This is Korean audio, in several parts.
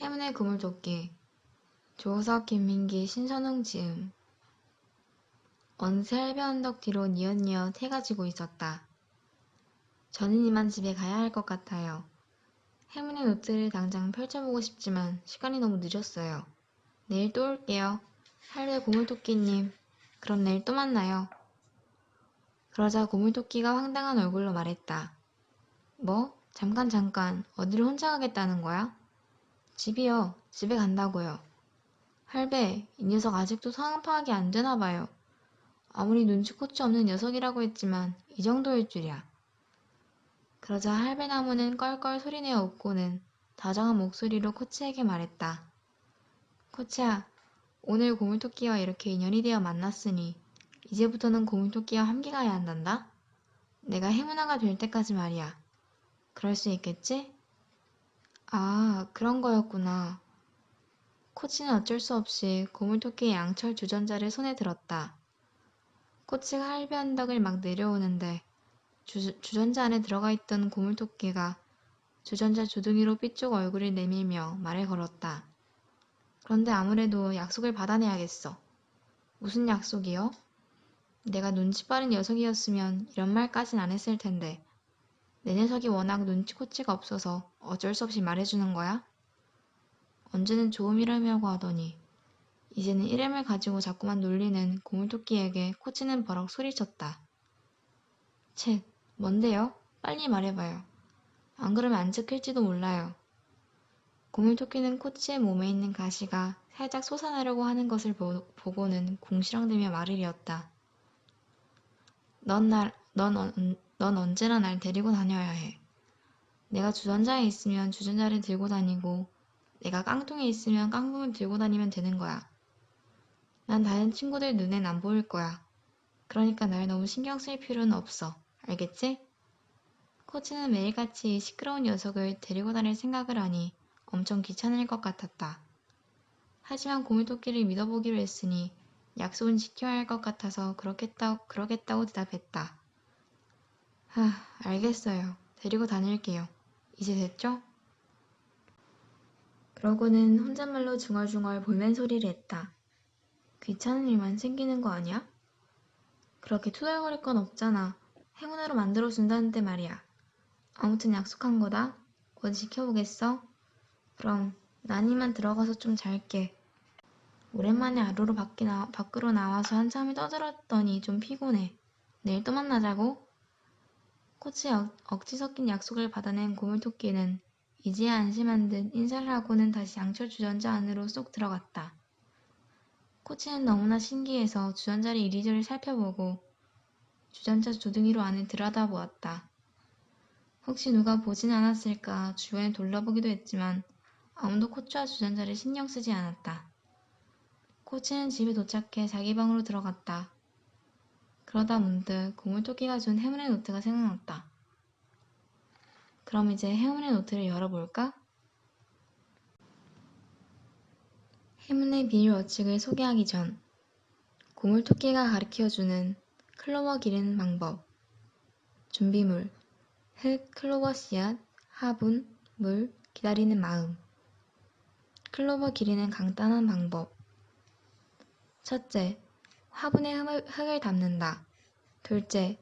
행운의 그물토끼 조석 김민기 신선웅 지음 할배 언덕 뒤로 뉘엿뉘엿 해가 지고 있었다. 저는 이만 집에 가야 할 것 같아요. 행운의 노트를 당장 펼쳐보고 싶지만 시간이 너무 늦었어요. 내일 또 올게요. 할배 고물토끼님. 그럼 내일 또 만나요. 그러자 고물토끼가 황당한 얼굴로 말했다. 뭐? 잠깐 잠깐 어디를 혼자 가겠다는 거야? 집이요. 집에 간다고요. 할배, 이 녀석 아직도 상황 파악이 안 되나 봐요. 아무리 눈치코치 없는 녀석이라고 했지만 이 정도일 줄이야. 그러자 할배나무는 껄껄 소리내어 웃고는 다정한 목소리로 코치에게 말했다. 코치야, 오늘 고물토끼와 이렇게 인연이 되어 만났으니 이제부터는 고물토끼와 함께 가야 한단다. 내가 행운아가 될 때까지 말이야. 그럴 수 있겠지? 아, 그런 거였구나. 코치는 어쩔 수 없이 고물토끼의 양철 주전자를 손에 들었다. 코치가 할배 언덕을 막 내려오는데 주, 주전자 안에 들어가 있던 고물토끼가 주전자 주둥이로 삐쪽 얼굴을 내밀며 말을 걸었다. 그런데 아무래도 약속을 받아내야겠어. 무슨 약속이요? 내가 눈치 빠른 녀석이었으면 이런 말까진 안 했을 텐데. 내 녀석이 워낙 눈치코치가 없어서 어쩔 수 없이 말해주는 거야? 언제는 좋은 이름이라고 하더니 이제는 이름을 가지고 자꾸만 놀리는 고물토끼에게 코치는 버럭 소리쳤다. 쳇, 뭔데요? 빨리 말해봐요. 안 그러면 안 지킬지도 몰라요. 고물토끼는 코치의 몸에 있는 가시가 살짝 솟아나려고 하는 것을 보, 보고는 궁시렁대며 말을 이었다. 넌 날, 넌, 언- 넌 언제나 날 데리고 다녀야 해. 내가 주전자에 있으면 주전자를 들고 다니고, 내가 깡통에 있으면 깡통을 들고 다니면 되는 거야. 난 다른 친구들 눈엔 안 보일 거야. 그러니까 날 너무 신경 쓸 필요는 없어. 알겠지? 코치는 매일같이 이 시끄러운 녀석을 데리고 다닐 생각을 하니 엄청 귀찮을 것 같았다. 하지만 고물토끼를 믿어보기로 했으니 약속은 지켜야 할 것 같아서 그렇겠다, 그러겠다고 대답했다. 하, 알겠어요. 데리고 다닐게요. 이제 됐죠? 그러고는 혼잣말로 중얼중얼 볼멘 소리를 했다. 귀찮은 일만 생기는 거 아니야? 그렇게 투덜거릴 건 없잖아. 행운으로 만들어준다는데 말이야. 아무튼 약속한 거다. 어디 지켜보겠어? 그럼 난 이만 들어가서 좀 잘게. 오랜만에 아루로 밖에 나, 밖으로 나와서 한참을 떠들었더니 좀 피곤해. 내일 또 만나자고? 코치의 억, 억지 섞인 약속을 받아낸 고물토끼는 이제야 안심한 듯 인사를 하고는 다시 양철 주전자 안으로 쏙 들어갔다. 코치는 너무나 신기해서 주전자를 이리저리 살펴보고 주전자 조둥이로 안을 들여다보았다. 혹시 누가 보진 않았을까 주변에 둘러보기도 했지만 아무도 코치와 주전자를 신경 쓰지 않았다. 코치는 집에 도착해 자기 방으로 들어갔다. 그러다 문득 고물토끼가 준 행운의 노트가 생각났다. 그럼 이제 행운의 노트를 열어볼까? 행운의 비밀 원칙을 소개하기 전 고물토끼가 가르쳐주는 클로버 기르는 방법 준비물 흙, 클로버 씨앗, 화분, 물, 기다리는 마음 클로버 기르는 간단한 방법 첫째, 화분에 흙을, 담는다. 둘째,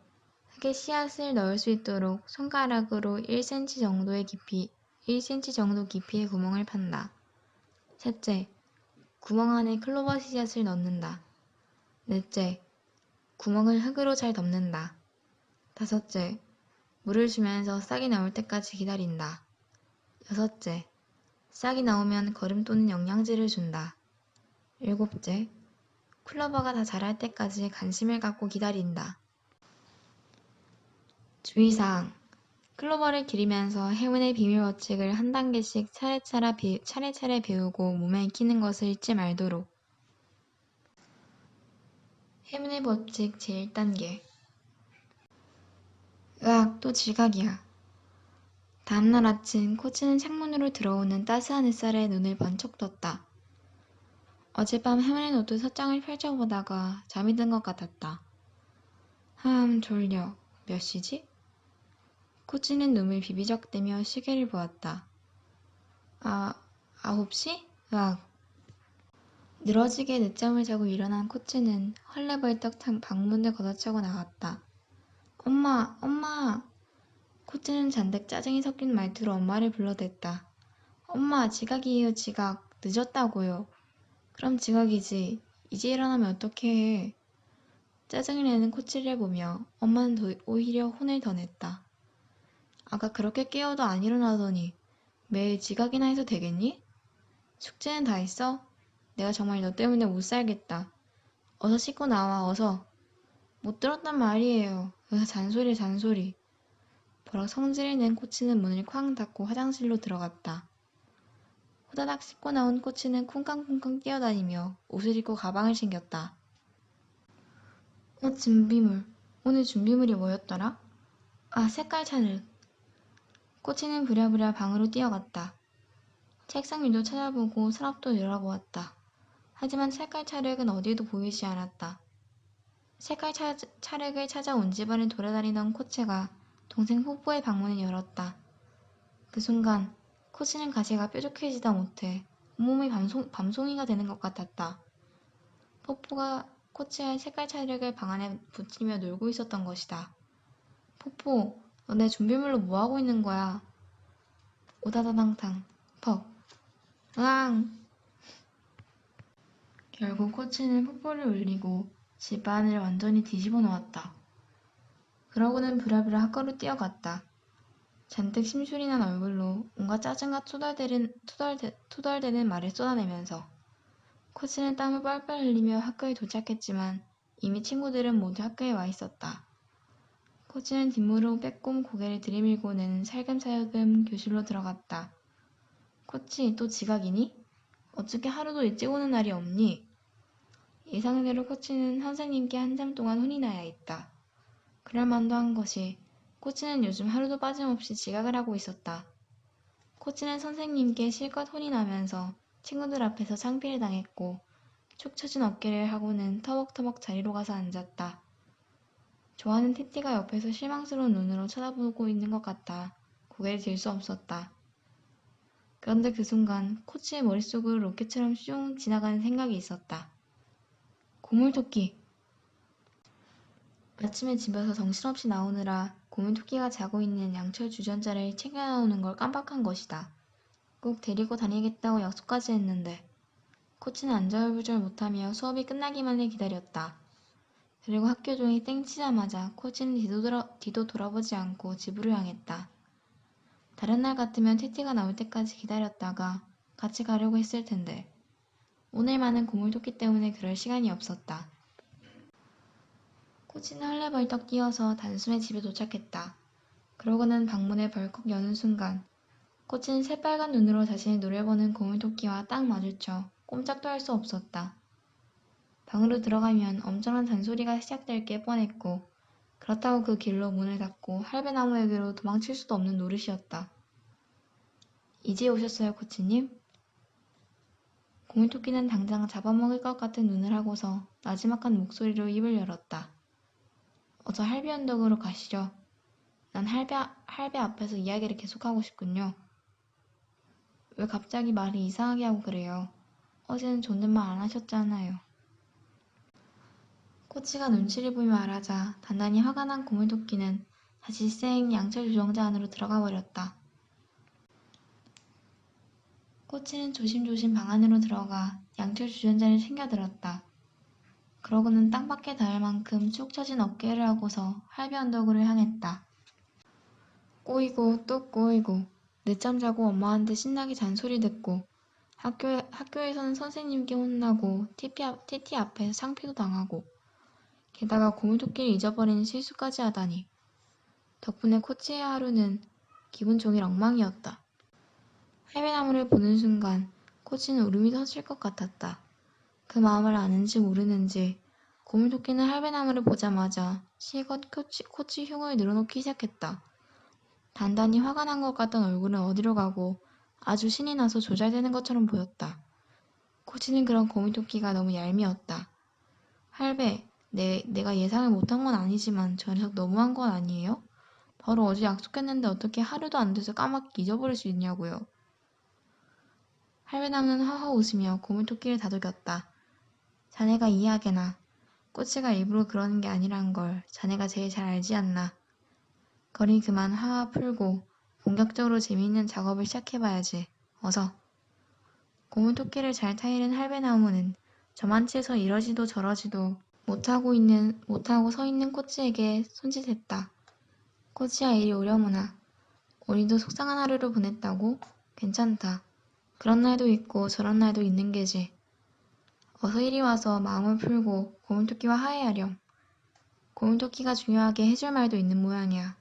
흙에 씨앗을 넣을 수 있도록 손가락으로 1cm 정도의 깊이, 1cm 정도 깊이의 구멍을 판다. 셋째, 구멍 안에 클로버 씨앗을 넣는다. 넷째, 구멍을 흙으로 잘 덮는다. 다섯째, 물을 주면서 싹이 나올 때까지 기다린다. 여섯째, 싹이 나오면 거름 또는 영양제를 준다. 일곱째, 클로버가 다 자랄 때까지 관심을 갖고 기다린다. 주의사항 클로버를 기르면서 행운의 비밀 법칙을 한 단계씩 차례차례, 비- 차례차례 배우고 몸에 익히는 것을 잊지 말도록. 행운의 법칙 제1단계 으악, 또 지각이야. 다음날 아침 코치는 창문으로 들어오는 따스한 햇살에 눈을 번쩍 떴다. 어젯밤 노트 서장을 펼쳐보다가 잠이 든 것 같았다. 흠, 졸려. 몇 시지? 코치는 눈을 비비적대며 시계를 보았다. 아, 9시? 으악. 늘어지게 늦잠을 자고 일어난 코치는 헐레벌떡 탕- 방문을 걷어차고 나갔다. 엄마, 엄마! 코치는 잔뜩 짜증이 섞인 말투로 엄마를 불러댔다. 엄마, 지각이에요, 지각. 늦었다고요. 그럼 지각이지. 이제 일어나면 어떡해 해. 짜증을 내는 코치를 보며 엄마는 더- 오히려 혼을 더 냈다. 아까 그렇게 깨워도 안 일어나더니 매일 지각이나 해서 되겠니? 숙제는 다 했어? 내가 정말 너 때문에 못 살겠다. 어서 씻고 나와, 어서. 못 들었단 말이에요. 으, 잔소리, 잔소리. 버럭 성질을 낸 코치는 문을 쾅 닫고 화장실로 들어갔다. 호다닥 씻고 나온 코치는 쿵쾅쿵쾅 뛰어다니며 옷을 입고 가방을 챙겼다. 어, 준비물. 오늘 준비물이 뭐였더라? 아, 색깔 차를. 코치는 부랴부랴 방으로 뛰어갔다. 책상 위도 찾아보고 서랍도 열어보았다. 하지만 색깔 차력은 어디에도 보이지 않았다. 색깔 차, 차력을 찾아 온 집안을 돌아다니던 코치가 동생 뽀뽀의 방문을 열었다. 그 순간 코치는 가시가 뾰족해지다 못해 온몸이 밤송, 밤송이가 되는 것 같았다. 뽀뽀가 코치의 색깔 차력을 방 안에 붙이며 놀고 있었던 것이다. 뽀뽀, 너내 준비물로 뭐 하고 있는 거야? 오다다당탕, 퍽. 으앙! 결국 코치는 뽀뽀를 울리고 집안을 완전히 뒤집어 놓았다. 그러고는 부랴부랴 학교로 뛰어갔다. 잔뜩 심술이 난 얼굴로 온갖 짜증과 투덜대는, 투덜대, 투덜대는 말을 쏟아내면서 코치는 땀을 뻘뻘 흘리며 학교에 도착했지만 이미 친구들은 모두 학교에 와 있었다. 코치는 뒷문으로 빼꼼 고개를 들이밀고는 살금살금 교실로 들어갔다. 코치, 또 지각이니? 어떻게 하루도 일찍 오는 날이 없니? 예상대로 코치는 선생님께 한참 동안 혼이 나야 했다. 그럴 만도 한 것이 코치는 요즘 하루도 빠짐없이 지각을 하고 있었다. 코치는 선생님께 실컷 혼이 나면서 친구들 앞에서 창피를 당했고 축 처진 어깨를 하고는 터벅터벅 자리로 가서 앉았다. 좋아하는 티티가 옆에서 실망스러운 눈으로 쳐다보고 있는 것 같아 고개를 들 수 없었다. 그런데 그 순간 코치의 머릿속으로 로켓처럼 슝 지나가는 생각이 있었다. 고물토끼! 아침에 집에서 정신없이 나오느라 고물토끼가 자고 있는 양철 주전자를 챙겨 나오는 걸 깜빡한 것이다. 꼭 데리고 다니겠다고 약속까지 했는데 코치는 안절부절 못하며 수업이 끝나기만을 기다렸다. 그리고 학교 종이 땡치자마자 코치는 뒤도, 뒤도 돌아보지 않고 집으로 향했다. 다른 날 같으면 티티가 나올 때까지 기다렸다가 같이 가려고 했을 텐데 오늘만은 고물토끼 때문에 그럴 시간이 없었다. 코치는 헐레벌떡 뛰어서 단숨에 집에 도착했다. 그러고는 방문을 벌컥 여는 순간 코치는 새빨간 눈으로 자신을 노려보는 고물토끼와 딱 마주쳐 꼼짝도 할 수 없었다. 방으로 들어가면 엄청난 잔소리가 시작될 게 뻔했고 그렇다고 그 길로 문을 닫고 할배나무에게로 도망칠 수도 없는 노릇이었다. 이제 오셨어요, 코치님? 고물토끼는 당장 잡아먹을 것 같은 눈을 하고서 나지막한 목소리로 입을 열었다. 어서 할배 언덕으로 가시죠. 난 할배, 할배 앞에서 이야기를 계속하고 싶군요. 왜 갑자기 말이 이상하게 하고 그래요? 어제는 존댓말 안 하셨잖아요. 코치가 눈치를 보며 말하자 단단히 화가 난 고물토끼는 다시 쌩 양철 조정자 안으로 들어가 버렸다. 코치는 조심조심 방 안으로 들어가 양철 주전자를 챙겨들었다. 그러고는 땅밖에 닿을 만큼 축 처진 어깨를 하고서 할배 언덕으로 향했다. 꼬이고 또 꼬이고 늦잠 자고 엄마한테 신나게 잔소리 듣고 학교에, 학교에서는 선생님께 혼나고 앞, TT 앞에서 창피도 당하고 게다가 고물토끼를 잊어버리는 실수까지 하다니 덕분에 코치의 하루는 기분 종일 엉망이었다. 할배나무를 보는 순간 코치는 울음이 터질 것 같았다. 그 마음을 아는지 모르는지 고물토끼는 할배나무를 보자마자 실컷 코치, 코치 흉을 늘어놓기 시작했다. 단단히 화가 난 것 같던 얼굴은 어디로 가고 아주 신이 나서 조잘되는 것처럼 보였다. 코치는 그런 고물토끼가 너무 얄미웠다. 할배, 내, 내가 예상을 못한 건 아니지만 저 녀석 너무한 건 아니에요? 바로 어제 약속했는데 어떻게 하루도 안 돼서 까맣게 잊어버릴 수 있냐고요. 할배나무는 허허 웃으며 고물토끼를 다독였다. 자네가 이해하게나. 꼬치가 일부러 그러는 게 아니란 걸 자네가 제일 잘 알지 않나. 거리 그만 화와 풀고 본격적으로 재미있는 작업을 시작해봐야지. 어서. 고물토끼를 잘 타이른 할배나무는 저만치에서 이러지도 저러지도 못하고 있는 못하고 서 있는 꼬치에게 손짓했다. 꼬치야 이리 오려무나. 우리도 속상한 하루를 보냈다고? 괜찮다. 그런 날도 있고 저런 날도 있는 게지. 어서 이리 와서 마음을 풀고 고물토끼와 화해하렴. 고물토끼가 중요하게 해줄 말도 있는 모양이야.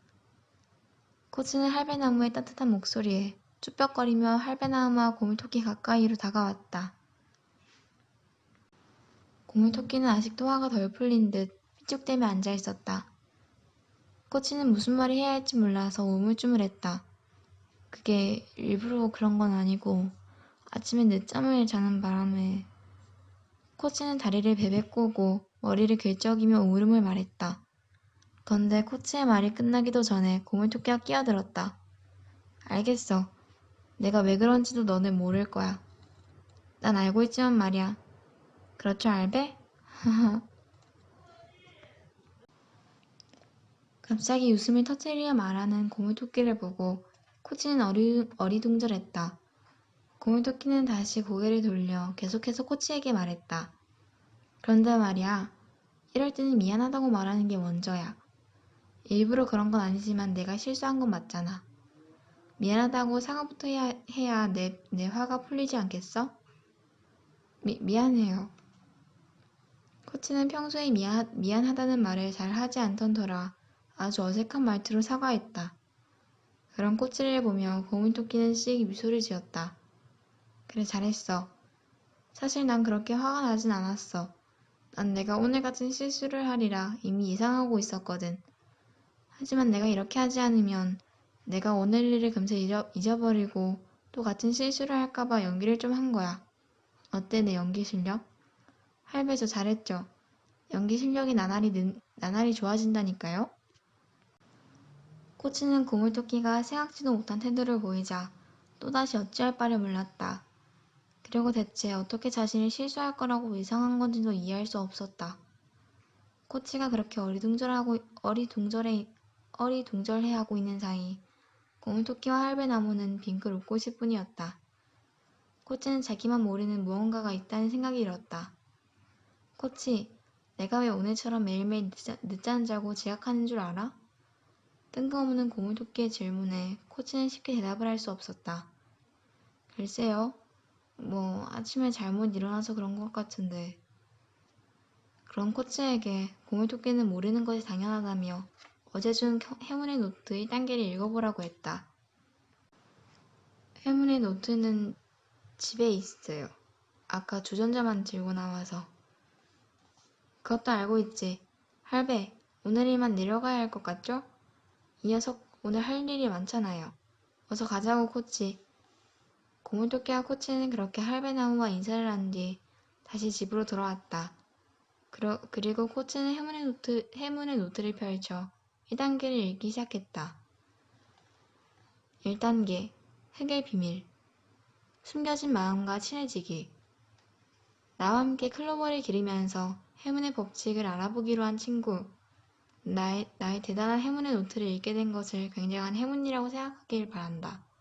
코치는 할배나무의 따뜻한 목소리에 쭈뼛거리며 할배나무와 고물토끼 가까이로 다가왔다. 고물토끼는 아직도 화가 덜 풀린 듯 삐죽대며 앉아 있었다. 코치는 무슨 말을 해야 할지 몰라서 우물쭈물했다. 그게 일부러 그런 건 아니고 아침에 늦잠을 자는 바람에 코치는 다리를 베베 꼬고 머리를 긁적이며 우물우물 말했다. 그런데 코치의 말이 끝나기도 전에 고물토끼가 끼어들었다. 알겠어. 내가 왜 그런지도 너는 모를 거야. 난 알고 있지만 말이야. 그렇죠, 알베? 갑자기 웃음을 터뜨리려 말하는 고물토끼를 보고 코치는 어리, 어리둥절했다. 고물토끼는 다시 고개를 돌려 계속해서 코치에게 말했다. 그런데 말이야, 이럴 때는 미안하다고 말하는 게 먼저야. 일부러 그런 건 아니지만 내가 실수한 건 맞잖아. 미안하다고 사과부터 해야, 해야 내, 내 화가 풀리지 않겠어? 미, 미안해요. 코치는 평소에 미안, 미안하다는 말을 잘 하지 않던 터라 아주 어색한 말투로 사과했다. 그런 코치를 보며 고물토끼는 씩 미소를 지었다. 그래 잘했어. 사실 난 그렇게 화가 나진 않았어. 난 내가 오늘 같은 실수를 하리라 이미 예상하고 있었거든. 하지만 내가 이렇게 하지 않으면 내가 오늘 일을 금세 잊어, 잊어 버리고 또 같은 실수를 할까봐 연기를 좀 한 거야. 어때 내 연기 실력? 할배 저 잘했죠? 연기 실력이 나날이, 는, 나날이 좋아진다니까요? 코치는 고물토끼가 생각지도 못한 태도를 보이자 또다시 어찌할 바를 몰랐다. 그리고 대체 어떻게 자신이 실수할 거라고 예상한 건지도 이해할 수 없었다. 코치가 그렇게 어리둥절하고 어리둥절해 어리둥절해하고 있는 사이 고물토끼와 할배나무는 빙글 웃고 있을 뿐이었다. 코치는 자기만 모르는 무언가가 있다는 생각이 들었다. 코치, 내가 왜 오늘처럼 매일매일 늦잠 자고 지각하는 줄 알아? 뜬금없는 고물토끼의 질문에 코치는 쉽게 대답을 할 수 없었다. 글쎄요. 뭐 아침에 잘못 일어나서 그런 것 같은데. 그런 코치에게 고물토끼는 모르는 것이 당연하다며 어제 준 행운의 노트 1단계를 읽어보라고 했다. 행운의 노트는 집에 있어요. 아까 주전자만 들고 나와서. 그것도 알고 있지. 할배, 오늘 일만 내려가야 할 것 같죠? 이 녀석 오늘 할 일이 많잖아요. 어서 가자고 코치. 고물토끼와 코치는 그렇게 할배나무와 인사를 한 뒤 다시 집으로 돌아왔다. 그러, 그리고 코치는 해문의, 노트, 해문의 노트를 펼쳐 1단계를 읽기 시작했다. 1단계 흙의 비밀 숨겨진 마음과 친해지기 나와 함께 클로버를 기르면서 해문의 법칙을 알아보기로 한 친구 나의, 나의 대단한 행운의 노트를 읽게 된 것을 굉장한 행운이라고 생각하길 바란다.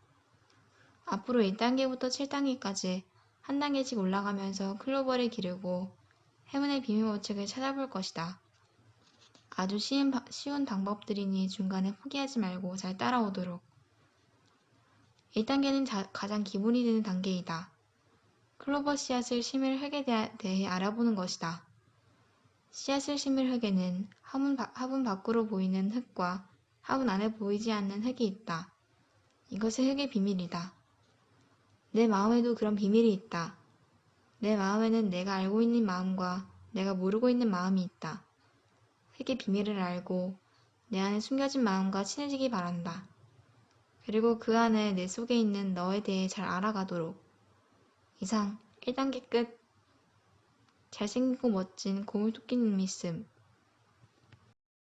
앞으로 1단계부터 7단계까지 한 단계씩 올라가면서 클로버를 기르고 행운의 비밀 법칙을 찾아볼 것이다. 아주 쉬운, 쉬운 방법들이니 중간에 포기하지 말고 잘 따라오도록. 1단계는 자, 가장 기본이 되는 단계이다. 클로버 씨앗을 심을 흙에 대해, 알아보는 것이다. 씨앗을 심을 흙에는 화분, 화분 밖으로 보이는 흙과 화분 안에 보이지 않는 흙이 있다. 이것이 흙의 비밀이다. 내 마음에도 그런 비밀이 있다. 내 마음에는 내가 알고 있는 마음과 내가 모르고 있는 마음이 있다. 흙의 비밀을 알고 내 안에 숨겨진 마음과 친해지기 바란다. 그리고 그 안에 내 속에 있는 너에 대해 잘 알아가도록. 이상 1단계 끝. 잘생기고 멋진 고물토끼님이 있음.